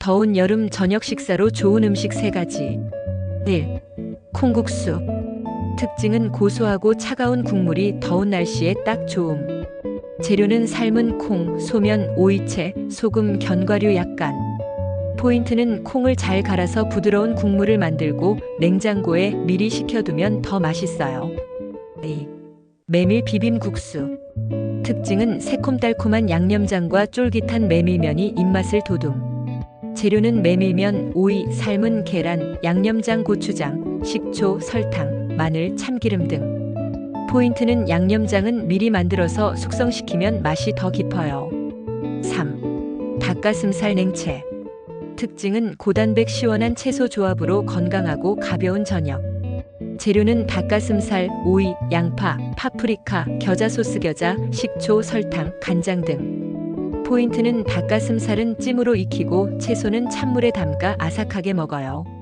더운 여름 저녁 식사로 좋은 음식 세가지 1. 콩국수. 특징은 고소하고 차가운 국물이 더운 날씨에 딱 좋음. 재료는 삶은 콩, 소면, 오이채, 소금, 견과류 약간. 포인트는 콩을 잘 갈아서 부드러운 국물을 만들고 냉장고에 미리 식혀두면 더 맛있어요. 2. 메밀 비빔국수. 특징은 새콤달콤한 양념장과 쫄깃한 메밀면이 입맛을 도둠. 재료는 메밀면, 오이, 삶은 계란, 양념장 고추장, 식초, 설탕, 마늘, 참기름 등. 포인트는 양념장은 미리 만들어서 숙성시키면 맛이 더 깊어요. 3. 닭가슴살 냉채. 특징은 고단백 시원한 채소 조합으로 건강하고 가벼운 저녁. 재료는 닭가슴살, 오이, 양파, 파프리카, 겨자 소스 겨자, 식초, 설탕, 간장 등. 포인트는 닭가슴살은 찜으로 익히고 채소는 찬물에 담가 아삭하게 먹어요.